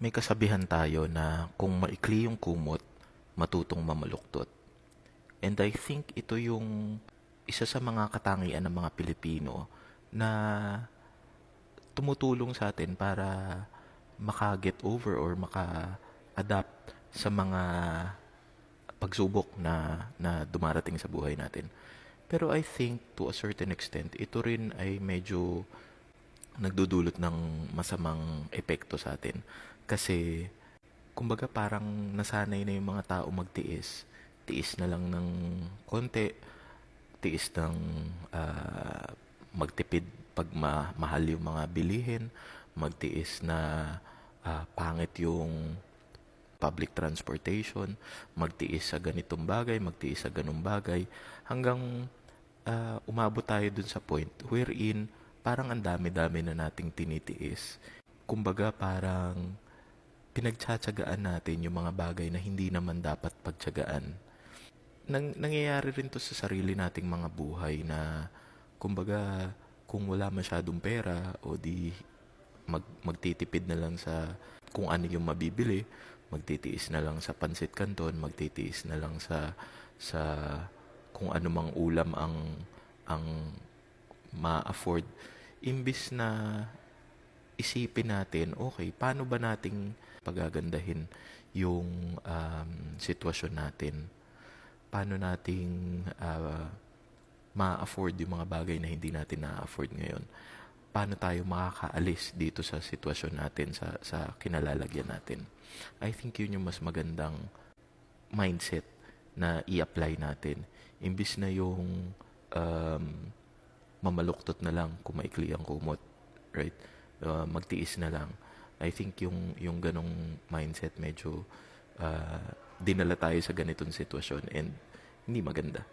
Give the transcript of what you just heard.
May kasabihan tayo na kung maikli yung kumot, matutong mamaluktot. And I think ito yung isa sa mga katangian ng mga Pilipino na tumutulong sa atin para maka-get over or maka-adapt sa mga pagsubok na, na dumarating sa buhay natin. Pero I think to a certain extent, ito rin ay medyo nagdudulot ng masamang epekto sa atin. Kasi, kumbaga parang nasanay na yung mga tao magtiis. Tiis na lang ng konti, tiis ng ah, magtipid pag ma- mahal yung mga bilihin, magtiis na ah, pangit yung public transportation, magtiis sa ganitong bagay, magtiis sa ganung bagay, hanggang ah, umabot tayo dun sa point wherein parang ang dami-dami na nating tinitiis. Kumbaga parang pinagtsatsagaan natin yung mga bagay na hindi naman dapat pagtsagaan. Nang, nangyayari rin to sa sarili nating mga buhay na kumbaga kung wala masyadong pera o di mag, magtitipid na lang sa kung ano yung mabibili, magtitiis na lang sa pansit canton, magtitiis na lang sa sa kung ano mang ulam ang ang ma-afford imbis na isipin natin, okay, paano ba nating pagagandahin yung um, sitwasyon natin? Paano nating ah, ma-afford yung mga bagay na hindi natin na-afford ngayon? Paano tayo makakaalis dito sa sitwasyon natin, sa, sa kinalalagyan natin? I think yun yung mas magandang mindset na i-apply natin. Imbis na yung um, mamaluktot na lang kung maikli ang kumot, right? Uh, magtiis na lang. I think yung yung ganong mindset medyo uh, dinala tayo sa ganitong sitwasyon and hindi maganda.